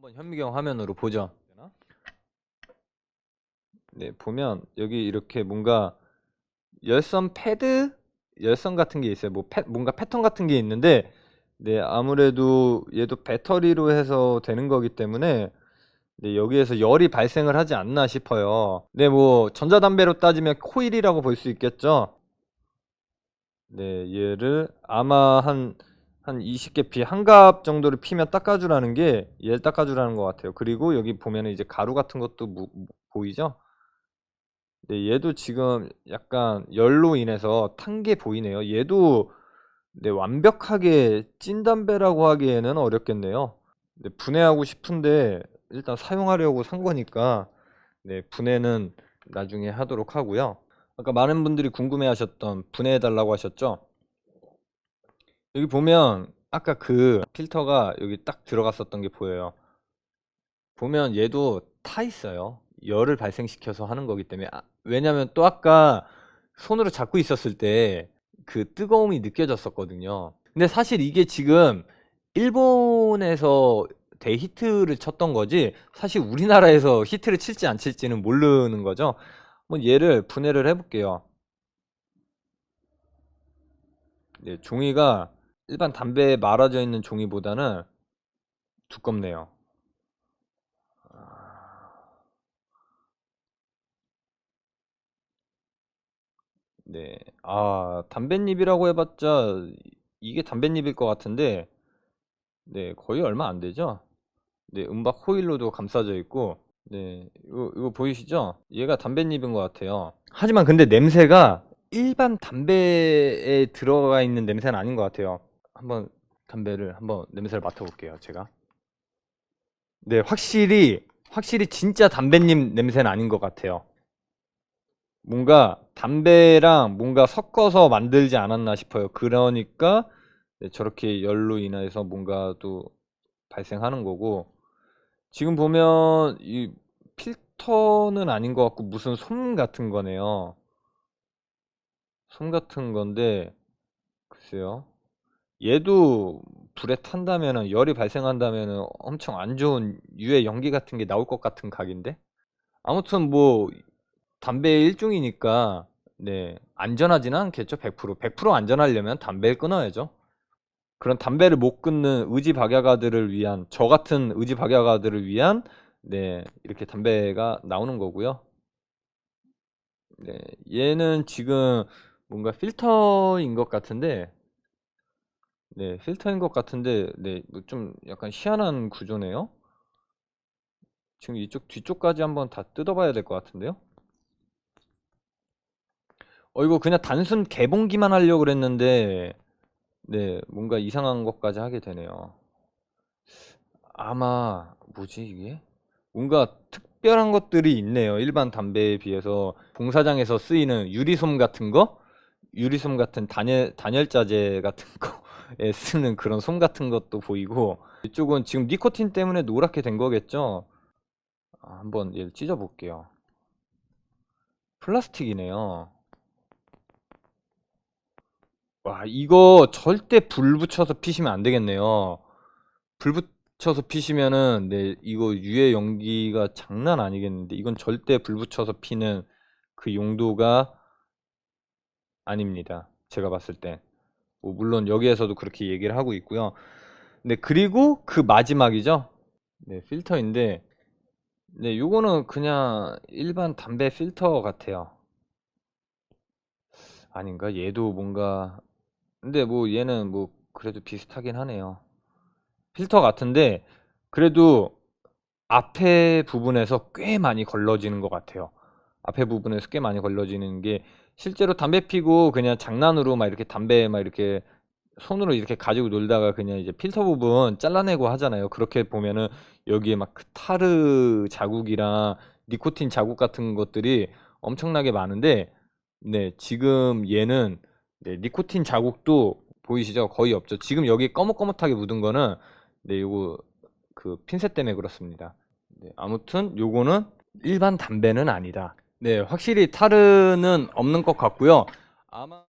한번 현미경 화면으로 보죠. 네, 보면 여기 이렇게 뭔가 열선 패드, 열선 같은 게 있어요. 뭐 패, 뭔가 패턴 같은 게 있는데, 네, 아무래도 얘도 배터리로 해서 되는 거기 때문에, 네, 여기에서 열이 발생을 하지 않나 싶어요. 네, 뭐 전자담배로 따지면 코일이라고 볼 수 있겠죠. 네, 얘를 아마 한 한 20개 피, 한갑 정도를 피면 닦아주라는 게 얘를 닦아주라는 것 같아요. 그리고 여기 보면은 이제 가루 같은 것도 무- 무- 보이죠? 네, 얘도 지금 약간 열로 인해서 탄 게 보이네요. 얘도 네, 완벽하게 찐 담배라고 하기에는 어렵겠네요. 네, 분해하고 싶은데 일단 사용하려고 산 거니까 네, 분해는 나중에 하도록 하고요. 아까 많은 분들이 궁금해하셨던 분해해 달라고 하셨죠? 여기 보면 아까 그 필터가 여기 딱 들어갔었던 게 보여요. 보면 얘도 타 있어요. 열을 발생시켜서 하는 거기 때문에 아, 왜냐면 또 아까 손으로 잡고 있었을 때 그 뜨거움이 느껴졌었거든요. 근데 사실 이게 지금 일본에서 대히트를 쳤던 거지 사실 우리나라에서 히트를 칠지 안 칠지는 모르는 거죠. 한번 얘를 분해를 해볼게요. 네, 종이가 일반 담배에 말아져 있는 종이보다는 두껍네요. 네. 아, 담뱃잎이라고 해봤자 이게 담뱃잎일 것 같은데, 네, 거의 얼마 안 되죠? 네, 은박 호일로도 감싸져 있고, 네, 이거, 이거 보이시죠? 얘가 담뱃잎인 것 같아요. 하지만 근데 냄새가 일반 담배에 들어가 있는 냄새는 아닌 것 같아요. 한번 담배를 한번 냄새를 맡아볼게요, 제가. 네, 확실히, 확실히 진짜 담뱃잎 냄새는 아닌 것 같아요. 뭔가 담배랑 뭔가 섞어서 만들지 않았나 싶어요. 그러니까 네, 저렇게 열로 인해서 뭔가 또 발생하는 거고 지금 보면 이 필터는 아닌 것 같고 무슨 솜 같은 거네요. 솜 같은 건데 글쎄요. 얘도 불에 탄다면은 열이 발생한다면은 엄청 안 좋은 유해 연기 같은 게 나올 것 같은 각인데? 아무튼 뭐 담배의 일종이니까 네 안전하지는 않겠죠? 100% 100% 안전하려면 담배를 끊어야죠. 그런 담배를 못 끊는 의지 박약아들을 위한 저 같은 의지 박약아들을 위한 네 이렇게 담배가 나오는 거고요. 네 얘는 지금 뭔가 필터인 것 같은데 네 필터인 것 같은데 네좀 약간 희한한 구조네요 지금 이쪽 뒤쪽까지 한번 다 뜯어봐야 될 것 같은데요 어, 이거 그냥 단순 개봉기만 하려고 그랬는데, 네, 뭔가 이상한 것까지 하게 되네요. 아마, 뭐지, 이게? 뭔가 특별한 것들이 있네요. 일반 담배에 비해서. 공사장에서 쓰이는 유리솜 같은 거? 유리솜 같은 단열, 단열자재 같은 거에 쓰는 그런 솜 같은 것도 보이고, 이쪽은 지금 니코틴 때문에 노랗게 된 거겠죠? 아, 한번 얘를 찢어 볼게요. 플라스틱이네요. 와, 이거 절대 불 붙여서 피시면 안 되겠네요. 불 붙여서 피시면은, 네, 이거 유해 연기가 장난 아니겠는데, 이건 절대 불 붙여서 피는 그 용도가 아닙니다. 제가 봤을 때. 뭐 물론 여기에서도 그렇게 얘기를 하고 있고요. 네, 그리고 그 마지막이죠. 네, 필터인데, 네, 요거는 그냥 일반 담배 필터 같아요. 아닌가? 얘도 뭔가 근데 뭐 얘는 뭐 그래도 비슷하긴 하네요. 필터 같은데 그래도 앞에 부분에서 꽤 많이 걸러지는 것 같아요. 앞에 부분에서 꽤 많이 걸러지는 게 실제로 담배 피고 그냥 장난으로 막 이렇게 담배 막 이렇게 손으로 이렇게 가지고 놀다가 그냥 이제 필터 부분 잘라내고 하잖아요. 그렇게 보면은 여기에 막 그 타르 자국이랑 니코틴 자국 같은 것들이 엄청나게 많은데 네, 지금 얘는 네, 니코틴 자국도 보이시죠? 거의 없죠. 지금 여기 꺼뭇꺼뭇하게 묻은 거는 네, 요거 그 핀셋 때문에 그렇습니다. 네, 아무튼 요거는 일반 담배는 아니다. 네, 확실히 타르는 없는 것 같고요. 아마